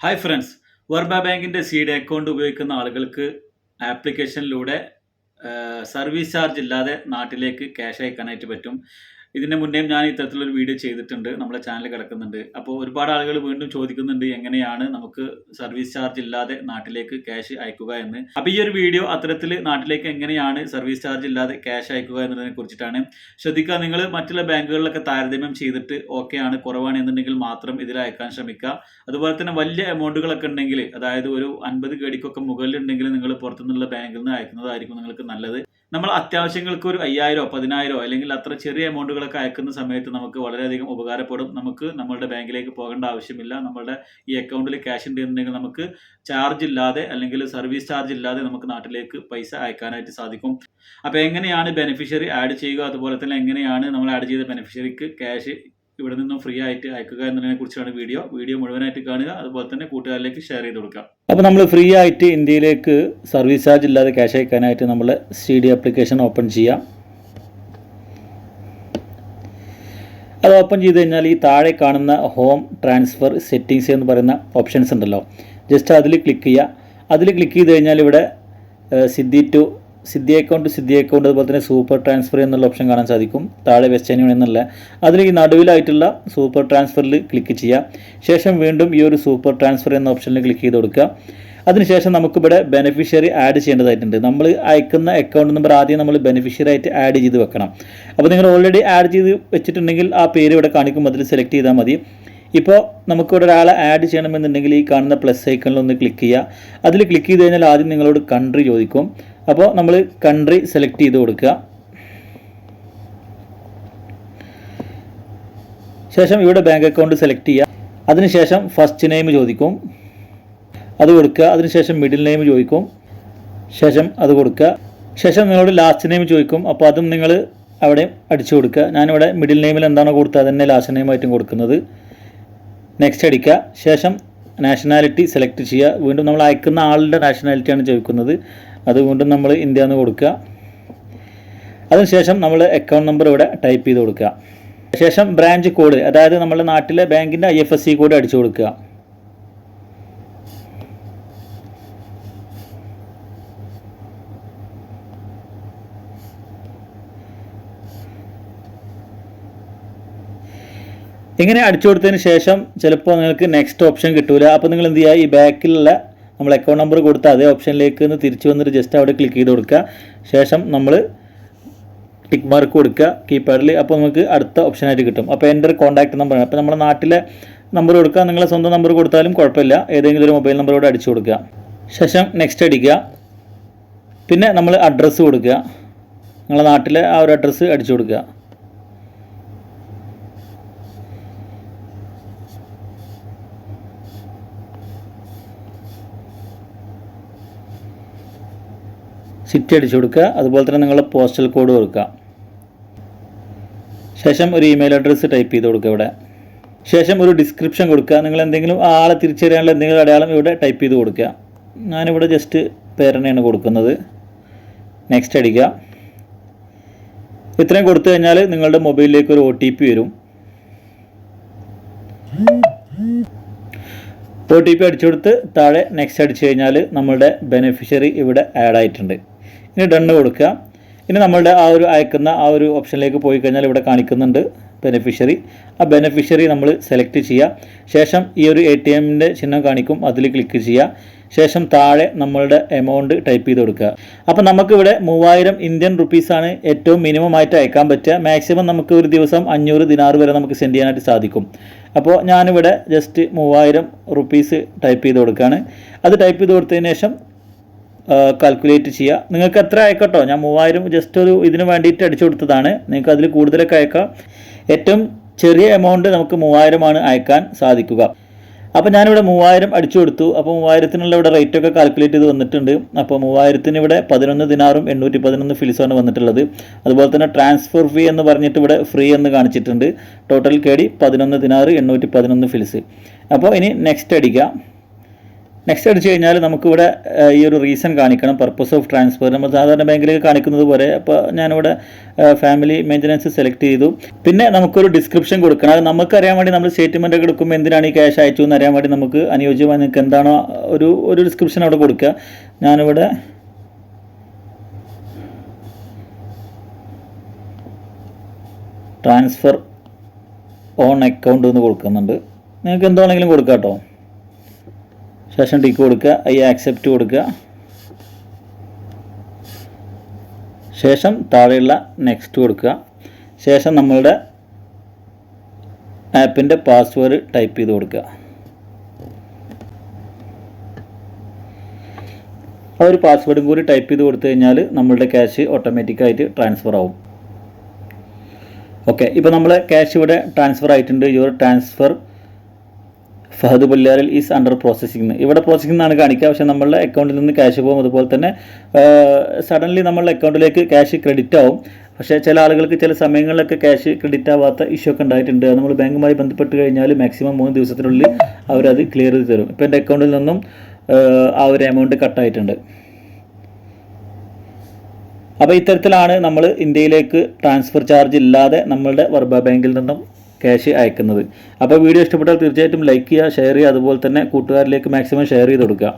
Hi friends വർബ ബാങ്കിന്റെ seed account ഉപയോഗിക്കുന്ന ആളുകൾക്ക് ആപ്ലിക്കേഷനിലൂടെ സർവീസ് ചാർജ് ഇല്ലാതെ നാട്ടിലേക്ക് ക്യാഷ് അയക്കാനായിട്ട് പറ്റും. ഇതിന് മുന്നേ ഞാൻ ഇത്തരത്തിലൊരു വീഡിയോ ചെയ്തിട്ടുണ്ട്. നമ്മളെ ചാനൽ കിടക്കുന്നുണ്ട്. അപ്പോൾ ഒരുപാട് ആളുകൾ വീണ്ടും ചോദിക്കുന്നുണ്ട് എങ്ങനെയാണ് നമുക്ക് സർവീസ് ചാർജ് ഇല്ലാതെ നാട്ടിലേക്ക് ക്യാഷ് അയക്കുക എന്ന്. അപ്പോൾ ഈ ഒരു വീഡിയോ അത്തരത്തിൽ നാട്ടിലേക്ക് എങ്ങനെയാണ് സർവീസ് ചാർജ് ഇല്ലാതെ ക്യാഷ് അയക്കുക എന്നതിനെ കുറിച്ചിട്ടാണ്. ശ്രദ്ധിക്കുക നിങ്ങൾ മറ്റുള്ള ബാങ്കുകളിലൊക്കെ താരതമ്യം ചെയ്തിട്ട് ഓക്കെ ആണ് കുറവാണ് എന്നുണ്ടെങ്കിൽ മാത്രം ഇതിൽ അയക്കാൻ ശ്രമിക്കുക. അതുപോലെ തന്നെ വലിയ എമൗണ്ടുകളൊക്കെ ഉണ്ടെങ്കിൽ അതായത് ഒരു അൻപത് കേടിക്കൊക്കെ മുകളിലുണ്ടെങ്കിൽ നിങ്ങൾ പുറത്തുനിന്നുള്ള ബാങ്കിൽ നിന്ന് അയക്കുന്നതായിരിക്കും നിങ്ങൾക്ക് നല്ലത്. നമ്മൾ അത്യാവശ്യങ്ങൾക്ക് ഒരു അയ്യായിരോ പതിനായിരോ അല്ലെങ്കിൽ അത്ര ചെറിയ എമൗണ്ടുകളൊക്കെ അയക്കുന്ന സമയത്ത് നമുക്ക് വളരെയധികം ഉപകാരപ്പെടും. നമുക്ക് നമ്മളുടെ ബാങ്കിലേക്ക് പോകേണ്ട ആവശ്യമില്ല. നമ്മളുടെ ഈ അക്കൗണ്ടിൽ ക്യാഷ് ഉണ്ടെന്നുണ്ടെങ്കിൽ നമുക്ക് ചാർജ് ഇല്ലാതെ അല്ലെങ്കിൽ സർവീസ് ചാർജ് ഇല്ലാതെ നമുക്ക് നാട്ടിലേക്ക് പൈസ അയക്കാനായിട്ട് സാധിക്കും. അപ്പോൾ എങ്ങനെയാണ് ബെനിഫിഷ്യറി ആഡ് ചെയ്യുക? അതുപോലെ തന്നെ എങ്ങനെയാണ് നമ്മൾ ആഡ് ചെയ്ത ബെനിഫിഷ്യറിക്ക് ക്യാഷ് ഇവിടെ നിന്നും ഫ്രീ ആയിട്ട് അയക്കുക എന്നതിനെ കുറിച്ചാണ് വീഡിയോ വീഡിയോ മുഴുവനായിട്ട് കാണുക. അതുപോലെ തന്നെ കൂട്ടുകാരിലേക്ക് ഷെയർ ചെയ്ത് കൊടുക്കുക അപ്പോൾ നമ്മൾ ഫ്രീ ആയിട്ട് ഇന്ത്യയിലേക്ക് സർവീസ് ചാർജ് ഇല്ലാതെ ക്യാഷ് അയക്കാനായിട്ട് നമ്മൾ സി ഡി ആപ്ലിക്കേഷൻ ഓപ്പൺ ചെയ്യാം. അത് ഓപ്പൺ ചെയ്ത് കഴിഞ്ഞാൽ ഈ താഴെ കാണുന്ന ഹോം ട്രാൻസ്ഫർ സെറ്റിങ്സ് എന്ന് പറയുന്ന ഓപ്ഷൻസ് ഉണ്ടല്ലോ. ജസ്റ്റ് അതിൽ ക്ലിക്ക് ചെയ്യുക. അതിൽ ക്ലിക്ക് ചെയ്ത് കഴിഞ്ഞാൽ ഇവിടെ Siddhi to Siddhi account Siddhi account അതുപോലെ തന്നെ സൂപ്പർ ട്രാൻസ്ഫർ എന്നുള്ള ഓപ്ഷൻ കാണാൻ സാധിക്കും. താഴെ വെസ്റ്റേൺ യൂണിയൻ എന്നുള്ള നടുവിലായിട്ടുള്ള സൂപ്പർ ട്രാൻസ്ഫറിൽ ക്ലിക്ക് ചെയ്യുക ശേഷം വീണ്ടും ഈ ഒരു സൂപ്പർ ട്രാൻസ്ഫർ എന്ന ഓപ്ഷനിൽ ക്ലിക്ക് ചെയ്ത് കൊടുക്കുക. അതിനുശേഷം നമുക്കിവിടെ ബെനിഫിഷ്യറി ആഡ് ചെയ്യേണ്ടതായിട്ടുണ്ട്. നമ്മൾ അയക്കുന്ന അക്കൗണ്ട് നമ്പർ ആദ്യം നമ്മൾ ബെനിഫിഷ്യറി ആയിട്ട് ആഡ് ചെയ്ത് വെക്കണം. അപ്പോൾ നിങ്ങൾ ഓൾറെഡി ആഡ് ചെയ്ത് വെച്ചിട്ടുണ്ടെങ്കിൽ ആ പേര് ഇവിടെ കാണിക്കും. അതിൽ സെലക്ട് ചെയ്താൽ മതി. ഇപ്പോൾ നമുക്കിവിടെ ഒരാളെ ആഡ് ചെയ്യണമെന്നുണ്ടെങ്കിൽ ഈ കാണുന്ന പ്ലസ് ഐക്കണിൽ ഒന്ന് ക്ലിക്ക് ചെയ്യുക. അതിൽ ക്ലിക്ക് ചെയ്ത് കഴിഞ്ഞാൽ ആദ്യം നിങ്ങളോട് കൺട്രി ചോദിക്കും. അപ്പോൾ നമ്മൾ കൺട്രി സെലക്ട് ചെയ്ത് കൊടുക്കുക. ശേഷം ഇവിടെ ബാങ്ക് അക്കൗണ്ട് സെലക്ട് ചെയ്യുക. അതിനുശേഷം ഫസ്റ്റ് നെയിം ചോദിക്കും. അത് കൊടുക്കുക. അതിനുശേഷം മിഡിൽ നെയിം ചോദിക്കും. ശേഷം അത് കൊടുക്കുക. ശേഷം നിങ്ങളോട് ലാസ്റ്റ് നെയിം ചോദിക്കും. അപ്പോൾ അതും നിങ്ങൾ അവിടെ അടിച്ചു കൊടുക്കുക. ഞാനിവിടെ മിഡിൽ നെയിമിൽ എന്താണോ കൊടുത്തത് അതന്നെ ലാസ്റ്റ് നെയിമായിട്ടും കൊടുക്കുന്നത്. നെക്സ്റ്റ് അടിക്കുക. ശേഷം നാഷണാലിറ്റി സെലക്ട് ചെയ്യുക. വീണ്ടും നമ്മൾ അയക്കുന്ന ആളുടെ നാഷണാലിറ്റിയാണ് ചോദിക്കുന്നത്. അത് വീണ്ടും നമ്മൾ ഇന്ത്യ എന്ന് കൊടുക്കുക. അതിനുശേഷം നമ്മൾ അക്കൗണ്ട് നമ്പർ ഇവിടെ ടൈപ്പ് ചെയ്ത് കൊടുക്കുക. ശേഷം ബ്രാഞ്ച് കോഡ് അതായത് നമ്മുടെ നാട്ടിലെ ബാങ്കിന്റെ I F S C code അടിച്ചു കൊടുക്കുക. ഇങ്ങനെ അടിച്ചു കൊടുത്തതിന് ശേഷം ചിലപ്പോൾ നിങ്ങൾക്ക് നെക്സ്റ്റ് ഓപ്ഷൻ കിട്ടൂല. അപ്പോൾ നിങ്ങൾ എന്ത് ചെയ്യുക? ഈ ബാക്കിലുള്ള നമ്മൾ അക്കൗണ്ട് നമ്പർ കൊടുത്ത അതേ ഓപ്ഷനിലേക്ക് നിന്ന് തിരിച്ചു വന്നിട്ട് ജസ്റ്റ് അവിടെ ക്ലിക്ക് ചെയ്ത് കൊടുക്കുക. ശേഷം നമ്മൾ ടിക്ക് മാർക്ക് കൊടുക്കുക കീപാഡിൽ അപ്പോൾ നമുക്ക് അടുത്ത ഓപ്ഷനായിട്ട് കിട്ടും. അപ്പോൾ എന്റെ കോൺടാക്ട് നമ്പറാണ് അപ്പോൾ നമ്മുടെ നാട്ടിലെ നമ്പർ കൊടുക്കുക. നിങ്ങളെ സ്വന്തം നമ്പർ കൊടുത്താലും കുഴപ്പമില്ല. ഏതെങ്കിലും ഒരു മൊബൈൽ നമ്പർ കൂടെ അടിച്ചു കൊടുക്കുക. ശേഷം നെക്സ്റ്റ് അടിക്കുക. പിന്നെ നമ്മൾ അഡ്രസ്സ് കൊടുക്കുക. നിങ്ങളുടെ നാട്ടിലെ ആ ഒരു അഡ്രസ്സ് അടിച്ചു കൊടുക്കുക. സിറ്റി അടിച്ചു കൊടുക്കുക. അതുപോലെ തന്നെ നിങ്ങളുടെ പോസ്റ്റൽ കോഡ് കൊടുക്കുക. ശേഷം ഒരു ഇമെയിൽ അഡ്രസ്സ് ടൈപ്പ് ചെയ്ത് കൊടുക്കുക ഇവിടെ. ശേഷം ഒരു ഡിസ്ക്രിപ്ഷൻ കൊടുക്കുക. നിങ്ങൾ എന്തെങ്കിലും ആളെ തിരിച്ചറിയാനുള്ള എന്തെങ്കിലും അടയാളം ഇവിടെ ടൈപ്പ് ചെയ്ത് കൊടുക്കുക. ഞാനിവിടെ ജസ്റ്റ് പേരനെയാണ് കൊടുക്കുന്നത്. നെക്സ്റ്റ് അടിക്കുക. ഇത്രയും കൊടുത്തു കഴിഞ്ഞാൽ നിങ്ങളുടെ മൊബൈലിലേക്ക് ഒരു ഒ ടി പി വരും. ഒ ടി പി അടിച്ചു കൊടുത്ത് താഴെ നെക്സ്റ്റ് അടിച്ചു കഴിഞ്ഞാൽ നമ്മളുടെ ബെനിഫിഷ്യറി ഇവിടെ ആഡ് ആയിട്ടുണ്ട്. ഇനി ഡണ്ണ് കൊടുക്കുക. ഇനി നമ്മളുടെ ആ ഒരു അയക്കുന്ന ആ ഒരു ഓപ്ഷനിലേക്ക് പോയി കഴിഞ്ഞാൽ ഇവിടെ കാണിക്കുന്നുണ്ട് ബെനിഫിഷ്യറി ആ ബെനിഫിഷ്യറി നമ്മൾ സെലക്ട് ചെയ്യുക. ശേഷം ഈ ഒരു എ ടി എമ്മിന്റെ ചിഹ്നം കാണിക്കും. അതിൽ ക്ലിക്ക് ചെയ്യുക. ശേഷം താഴെ നമ്മളുടെ എമൗണ്ട് ടൈപ്പ് ചെയ്ത് കൊടുക്കുക. അപ്പോൾ നമുക്കിവിടെ മൂവായിരം ഇന്ത്യൻ റുപ്പീസാണ് ഏറ്റവും മിനിമം ആയിട്ട് അയക്കാൻ പറ്റുക. മാക്സിമം നമുക്ക് ഒരു ദിവസം അഞ്ഞൂറ് ദിനാറ് വരെ നമുക്ക് സെൻഡ് ചെയ്യാനായിട്ട് സാധിക്കും. അപ്പോൾ ഞാനിവിടെ ജസ്റ്റ് മൂവായിരം റുപ്പീസ് ടൈപ്പ് ചെയ്ത് കൊടുക്കുകയാണ്. അത് ടൈപ്പ് ചെയ്ത് കൊടുത്തതിന് ശേഷം കാൽക്കുലേറ്റ് ചെയ്യുക നിങ്ങൾക്ക് എത്ര അയക്കട്ടോ? ഞാൻ മൂവായിരം ജസ്റ്റ് ഒരു ഇതിന് വേണ്ടിയിട്ട് അടിച്ചു കൊടുത്തതാണ്. നിങ്ങൾക്ക് അതിൽ കൂടുതലൊക്കെ അയക്കാം. ഏറ്റവും ചെറിയ എമൗണ്ട് നമുക്ക് മൂവായിരമാണ് അയക്കാൻ സാധിക്കുക. അപ്പോൾ ഞാനിവിടെ മൂവായിരം അടിച്ചു കൊടുത്തു. അപ്പോൾ മൂവായിരത്തിനുള്ള ഇവിടെ റേറ്റ് ഒക്കെ കാൽക്കുലേറ്റ് ചെയ്ത് വന്നിട്ടുണ്ട്. അപ്പോൾ മൂവായിരത്തിന് ഇവിടെ പതിനൊന്ന് ദിനാറും എണ്ണൂറ്റി പതിനൊന്ന് ഫിലിസാണ് വന്നിട്ടുള്ളത്. അതുപോലെ തന്നെ ട്രാൻസ്ഫർ ഫീ എന്ന് പറഞ്ഞിട്ട് ഇവിടെ ഫ്രീ എന്ന് കാണിച്ചിട്ടുണ്ട്. ടോട്ടൽ കേടി പതിനൊന്ന് ദിനാറ് എണ്ണൂറ്റി പതിനൊന്ന് ഫിലിസ് അപ്പോൾ ഇനി നെക്സ്റ്റ് അടിക്കുക നെക്സ്റ്റ് അടിച്ചു കഴിഞ്ഞാൽ നമുക്കിവിടെ ഈ ഒരു റീസൺ കാണിക്കണം. പർപ്പസ് ഓഫ് ട്രാൻസ്ഫർ നമ്മൾ സാധാരണ ബാങ്കിലേക്ക് കാണിക്കുന്നത് പോലെ അപ്പോൾ ഞാനിവിടെ ഫാമിലി മെയിന്റനൻസ് സെലക്ട് ചെയ്തു. പിന്നെ നമുക്കൊരു ഡിസ്ക്രിപ്ഷൻ കൊടുക്കണം. അത് നമുക്കറിയാൻ വേണ്ടി നമ്മൾ സ്റ്റേറ്റ്മെന്റ് എടുക്കുമ്പോൾ എന്തിനാണ് ഈ ക്യാഷ് അയച്ചു എന്ന് അറിയാൻ വേണ്ടി നമുക്ക് അനുയോജ്യമായി നിങ്ങൾക്ക് എന്താണോ ഒരു ഒരു ഡിസ്ക്രിപ്ഷൻ അവിടെ കൊടുക്കുക. ഞാനിവിടെ ട്രാൻസ്ഫർ ഓൺ അക്കൗണ്ട് എന്ന് കൊടുക്കുന്നുണ്ട്. നിങ്ങൾക്ക് എന്താണെങ്കിലും കൊടുക്കാം കേട്ടോ ശേഷം ടിക്ക് കൊടുക്കുക. ഐ ആക്സെപ്റ്റ് കൊടുക്കുക. ശേഷം താഴെയുള്ള നെക്സ്റ്റ് കൊടുക്കുക. ശേഷം നമ്മളുടെ ആപ്പിന്റെ പാസ്വേഡ് ടൈപ്പ് ചെയ്ത് കൊടുക്കുക. ആ ഒരു പാസ്വേഡും കൂടി ടൈപ്പ് ചെയ്ത് കൊടുത്തു കഴിഞ്ഞാൽ നമ്മളുടെ ക്യാഷ് ഓട്ടോമാറ്റിക്കായിട്ട് ട്രാൻസ്ഫർ ആവും. ഓക്കെ ഇപ്പോൾ നമ്മൾ ക്യാഷ് ഇവിടെ ട്രാൻസ്ഫർ ആയിട്ടുണ്ട്. Your transfer Fahad Pullaril is under processing ഇവിടെ പ്രോസസ്സിംഗ് എന്നാണ് കാണിക്കുക. പക്ഷേ നമ്മളുടെ അക്കൗണ്ടിൽ നിന്ന് ക്യാഷ് പോകും. അതുപോലെ തന്നെ സഡൻലി നമ്മളുടെ അക്കൗണ്ടിലേക്ക് ക്യാഷ് ക്രെഡിറ്റ് ആവും. പക്ഷേ ചില ആളുകൾക്ക് ചില സമയങ്ങളിലൊക്കെ ക്യാഷ് ക്രെഡിറ്റ് ആവാത്ത ഇഷ്യൂ ഒക്കെ ഉണ്ടായിട്ടുണ്ട്. നമ്മൾ ബാങ്കുമായി ബന്ധപ്പെട്ട് കഴിഞ്ഞാൽ മാക്സിമം മൂന്ന് ദിവസത്തിനുള്ളിൽ അവരത് ക്ലിയർ ചെയ്ത് തരും. ഇപ്പോൾ എന്റെ അക്കൗണ്ടിൽ നിന്നും ആ ഒരു എമൗണ്ട് കട്ടായിട്ടുണ്ട് അപ്പോൾ ഇത്തരത്തിലാണ് നമ്മൾ ഇന്ത്യയിലേക്ക് ട്രാൻസ്ഫർ ചാർജ് ഇല്ലാതെ നമ്മളുടെ വർബ ബാങ്കിൽ നിന്നും ക്യാഷ് അയക്കുന്നത്. അപ്പോൾ വീഡിയോ ഇഷ്ടപ്പെട്ടാൽ തീർച്ചയായിട്ടും ലൈക്ക് ചെയ്യുക ഷെയർ ചെയ്യുക. അതുപോലെ തന്നെ കൂട്ടുകാരിലേക്ക് മാക്സിമം ഷെയർ ചെയ്ത് കൊടുക്കുക.